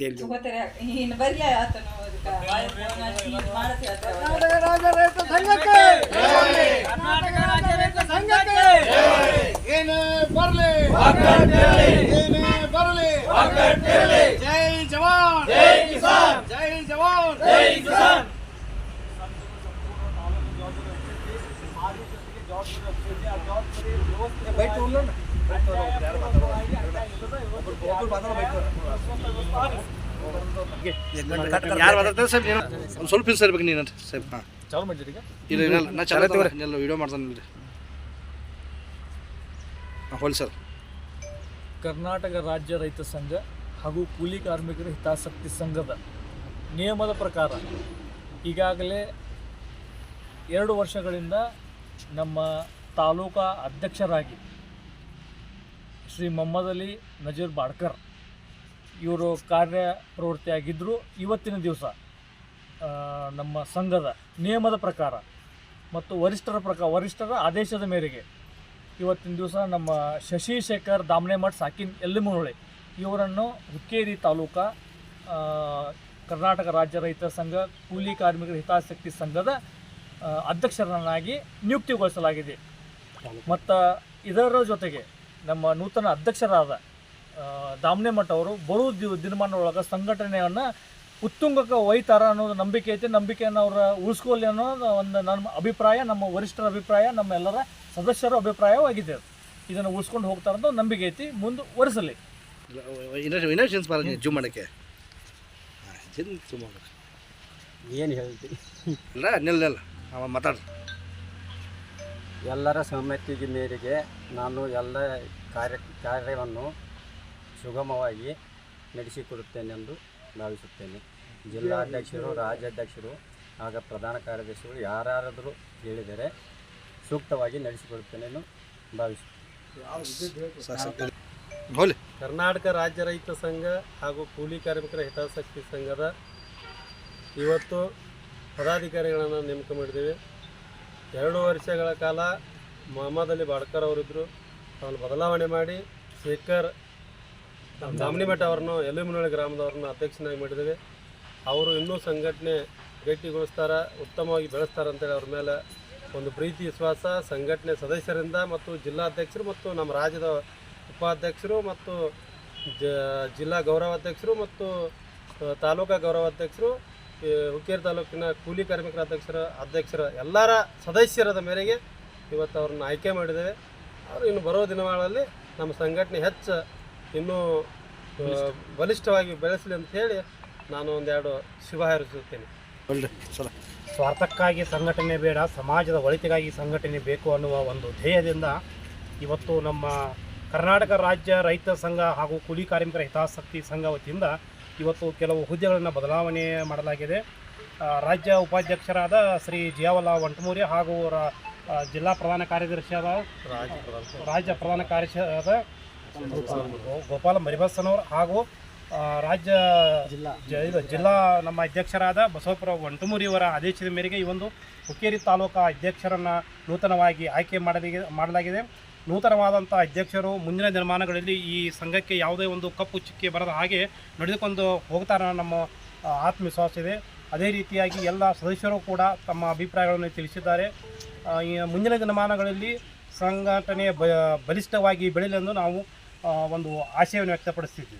ತೇಲಿ ತಗೋತಾರೆ ಇನ್ನು ಬರ್ಲಿ ಆತನು ಅದಕ್ಕ ಫೋನ್ ಹಚ್ಚಿ ಇದ್ ಮಾಡತ್ತಿ ಆತ. ಕರ್ನಾಟಕ ರಾಜ್ಯ ರೈತ ಸಂಘಕ್ಕೆ ಕರ್ನಾಟಕ ರಾಜ್ಯ ರೈತ ಸಂಘಕ್ಕೆ ಏನೇ ಬರಲಿ ಏನೇ ಬರಲಿ ಯಾರು ಮಾತಾಡ್ತಾರೆ ನೀನು ಒಂದು ಸ್ವಲ್ಪ ಹಿಂದೆ ಸರ್ಬೇಕು ನೀನು ಸಾಹೇಬ್ ಹಾಂ. ಚಾಲು ಮಾಡಿದ್ದೀರಿ ಈಗ? ಇಲ್ಲ ಇಲ್ಲ ನಾ ಚಾಲ ಎಲ್ಲ ವಿಡಿಯೋ ಮಾಡ್ತಾನೆ ಹಾಂ ಹೋಲಿ ಸರ್. ಕರ್ನಾಟಕ ರಾಜ್ಯ ರೈತ ಸಂಘ ಹಾಗೂ ಕೂಲಿ ಕಾರ್ಮಿಕರ ಹಿತಾಸಕ್ತಿ ಸಂಘದ ನಿಯಮದ ಪ್ರಕಾರ ಈಗಾಗಲೇ ಎರಡು ವರ್ಷಗಳಿಂದ ನಮ್ಮ ತಾಲೂಕಾ ಅಧ್ಯಕ್ಷರಾಗಿ ಶ್ರೀ ಮೊಹಮ್ಮದ್ ಅಲಿ ನಜೀರ್ ಬಾಡ್ಕರ್. ಇವರು ಕಾರ್ಯಪ್ರವೃತ್ತಿಯಾಗಿದ್ದರು ಇವತ್ತಿನ ದಿವಸ ನಮ್ಮ ಸಂಘದ ನಿಯಮದ ಪ್ರಕಾರ ಮತ್ತು ವರಿಷ್ಠರ ಪ್ರಕಾರ ವರಿಷ್ಠರ ಆದೇಶದ ಮೇರೆಗೆ ಇವತ್ತಿನ ದಿವಸ ನಮ್ಮ ಶಶಿಶೇಖರ್ ದಾಮನೆಮಠ್ ಸಾಕಿನ್ ಎಲ್ಲಿಮುನೊಳೆ ಇವರನ್ನು ಹುಕ್ಕೇರಿ ತಾಲೂಕಾ ಕರ್ನಾಟಕ ರಾಜ್ಯ ರೈತ ಸಂಘ ಕೂಲಿ ಕಾರ್ಮಿಕರ ಹಿತಾಸಕ್ತಿ ಸಂಘದ ಅಧ್ಯಕ್ಷರನ್ನಾಗಿ ನಿಯುಕ್ತಿಗೊಳಿಸಲಾಗಿದೆ. ಮತ್ತು ಇದರ ಜೊತೆಗೆ ನಮ್ಮ ನೂತನ ಅಧ್ಯಕ್ಷರಾದ ದಾಮನೆ ಮಠ ಅವರು ಬರುವ ದಿವ ದಿನಮಾನದೊಳಗೆ ಸಂಘಟನೆಯನ್ನು ಉತ್ತುಂಗಕ್ಕೆ ಒಯ್ತಾರ ಅನ್ನೋದು ನಂಬಿಕೆ ಐತೆ. ನಂಬಿಕೆಯನ್ನು ಅವರ ಉಳಿಸ್ಕೊಳ್ಳಿ ಅನ್ನೋದು ಒಂದು ನಮ್ಮ ಅಭಿಪ್ರಾಯ ನಮ್ಮ ವರಿಷ್ಠರ ಅಭಿಪ್ರಾಯ ನಮ್ಮ ಎಲ್ಲರ ಸದಸ್ಯರ ಅಭಿಪ್ರಾಯವಾಗಿದೆ ಅದು. ಇದನ್ನು ಉಳಿಸ್ಕೊಂಡು ಹೋಗ್ತಾರೆ ಅಂತ ನಂಬಿಕೆ ಐತಿ. ಮುಂದುವರಿಸಲಿ ಒರೆಸಲಿ. ಬಾರ ಜೂಮ್ ಮಾಡೋಕ್ಕೆ. ಜೂಮ್ ಮಾಡೋಕೆ ಏನು ಹೇಳ್ತೀನಿ ಇಲ್ಲ ನಿಲ್ಲ ನಿಲ್ಲ ಅವ ಮಾತಾಡ್ರಿ ಎಲ್ಲರ ಸಮ್ಮತಿಗೆ ಮೇರೆಗೆ ನಾನು ಎಲ್ಲ ಕಾರ್ಯ ಕಾರ್ಯವನ್ನು ಸುಗಮವಾಗಿ ನಡೆಸಿಕೊಡುತ್ತೇನೆಂದು ಭಾವಿಸುತ್ತೇನೆ. ಜಿಲ್ಲಾಧ್ಯಕ್ಷರು ರಾಜ್ಯಾಧ್ಯಕ್ಷರು ಆಗ ಪ್ರಧಾನ ಕಾರ್ಯದರ್ಶಿಗಳು ಯಾರಾದರೂ ಹೇಳಿದರೆ ಸೂಕ್ತವಾಗಿ ನಡೆಸಿಕೊಡುತ್ತೇನೆ ಎಂದು ಭಾವಿಸುತ್ತೇನೆ. ಕರ್ನಾಟಕ ರಾಜ್ಯ ರೈತ ಸಂಘ ಹಾಗೂ ಕೂಲಿ ಕಾರ್ಮಿಕರ ಹಿತಾಸಕ್ತಿ ಸಂಘದ ಇವತ್ತು ಪದಾಧಿಕಾರಿಗಳನ್ನು ನೇಮಕ ಮಾಡಿದ್ದೇವೆ. ಎರಡು ವರ್ಷಗಳ ಕಾಲ ಮೊಹಮ್ಮದ್ ಅಲಿ ಬಾಡ್ಕರ್ ಅವರಿದ್ದರು ಅವನು ಬದಲಾವಣೆ ಮಾಡಿ ಶೇಖರ್ ದಾಮನಿಮಠ ಅವರನ್ನು ಎಲ್ಲಿಮನಹಳ್ಳಿ ಗ್ರಾಮದವ್ರನ್ನ ಅಧ್ಯಕ್ಷನಾಗಿ ಮಾಡಿದ್ದೇವೆ. ಅವರು ಇನ್ನೂ ಸಂಘಟನೆ ಗಟ್ಟಿಗೊಳಿಸ್ತಾರ, ಉತ್ತಮವಾಗಿ ಬೆಳೆಸ್ತಾರಂತೇಳಿ ಅವ್ರ ಮೇಲೆ ಒಂದು ಪ್ರೀತಿ, ವಿಶ್ವಾಸ ಸಂಘಟನೆ ಸದಸ್ಯರಿಂದ ಮತ್ತು ಜಿಲ್ಲಾಧ್ಯಕ್ಷರು ಮತ್ತು ನಮ್ಮ ರಾಜ್ಯದ ಉಪಾಧ್ಯಕ್ಷರು ಮತ್ತು ಜಿಲ್ಲಾ ಗೌರವಾಧ್ಯಕ್ಷರು ಮತ್ತು ತಾಲೂಕಾ ಗೌರವಾಧ್ಯಕ್ಷರು ಹುಕ್ಕೇರಿ ತಾಲೂಕಿನ ಕೂಲಿ ಕಾರ್ಮಿಕರ ಅಧ್ಯಕ್ಷರ ಅಧ್ಯಕ್ಷರ ಎಲ್ಲರ ಸದಸ್ಯರದ ಮೇರೆಗೆ ಇವತ್ತು ಅವ್ರನ್ನ ಆಯ್ಕೆ ಮಾಡಿದ್ದೇವೆ. ಅವರು ಇನ್ನು ಬರೋ ದಿನಗಳಲ್ಲಿ ನಮ್ಮ ಸಂಘಟನೆ ಹೆಚ್ಚು ಇನ್ನೂ ಬಲಿಷ್ಠವಾಗಿ ಬೆಳೆಸಲಿ ಅಂತ ಹೇಳಿ ನಾನು ಒಂದೆರಡು ಶುಭ ಹಾರೈಸುತ್ತೇನೆ. ಸ್ವಾರ್ಥಕ್ಕಾಗಿ ಸಂಘಟನೆ ಬೇಡ ಸಮಾಜದ ಒಳಿತಿಗಾಗಿ ಸಂಘಟನೆ ಬೇಕು ಅನ್ನುವ ಒಂದು ಧ್ಯೇಯದಿಂದ ಇವತ್ತು ನಮ್ಮ ಕರ್ನಾಟಕ ರಾಜ್ಯ ರೈತ ಸಂಘ ಹಾಗೂ ಕೂಲಿ ಕಾರ್ಮಿಕರ ಹಿತಾಸಕ್ತಿ ಸಂಘ ವತಿಯಿಂದ ಇವತ್ತು ಕೆಲವು ಹುದ್ದೆಗಳನ್ನು ಬದಲಾವಣೆ ಮಾಡಲಾಗಿದೆ. ರಾಜ್ಯ ಉಪಾಧ್ಯಕ್ಷರಾದ ಶ್ರೀ ಜಿಯಾವಲ ವಂಟಮೂರಿ ಹಾಗೂ ರಾ ಜಿಲ್ಲಾ ಪ್ರಧಾನ ಕಾರ್ಯದರ್ಶಿಯಾದ ರಾಜ್ಯ ಪ್ರಧಾನ ಕಾರ್ಯದರ್ಶಿಯಾದ ಗೋಪಾಲ ಮರಿಬಸ್ಸನವರು ಹಾಗೂ ರಾಜ್ಯ ಜಿಲ್ಲಾ. ಜಿಲ್ಲಾ ನಮ್ಮ ಅಧ್ಯಕ್ಷರಾದ ಬಸವಪುರ ವಂಟಮೂರಿಯವರ ಆದೇಶದ ಮೇರೆಗೆ ಈ ಒಂದು ಹುಕ್ಕೇರಿ ತಾಲೂಕಾ ಅಧ್ಯಕ್ಷರನ್ನು ನೂತನವಾಗಿ ಆಯ್ಕೆ ಮಾಡಲಾಗಿದೆ ಮಾಡಲಾಗಿದೆ. ನೂತನವಾದಂಥ ಅಧ್ಯಕ್ಷರು ಮುಂದಿನ ದಿನಮಾನಗಳಲ್ಲಿ ಈ ಸಂಘಕ್ಕೆ ಯಾವುದೇ ಒಂದು ಕಪ್ಪು ಚುಕ್ಕೆ ಬರದ ಹಾಗೆ ನಡೆದುಕೊಂಡು ಹೋಗ್ತಾರೆ ನಮ್ಮ ಆತ್ಮವಿಶ್ವಾಸ ಇದೆ. ಅದೇ ರೀತಿಯಾಗಿ ಎಲ್ಲ ಸದಸ್ಯರು ಕೂಡ ತಮ್ಮ ಅಭಿಪ್ರಾಯಗಳನ್ನು ತಿಳಿಸಿದ್ದಾರೆ. ಮುಂದಿನ ದಿನಮಾನಗಳಲ್ಲಿ ಸಂಘಟನೆ ಬಲಿಷ್ಠವಾಗಿ ಬೆಳೆಯಲೆಂದು ನಾವು ಒಂದು ಆಶಯವನ್ನು ವ್ಯಕ್ತಪಡಿಸ್ತಿದ್ವಿ.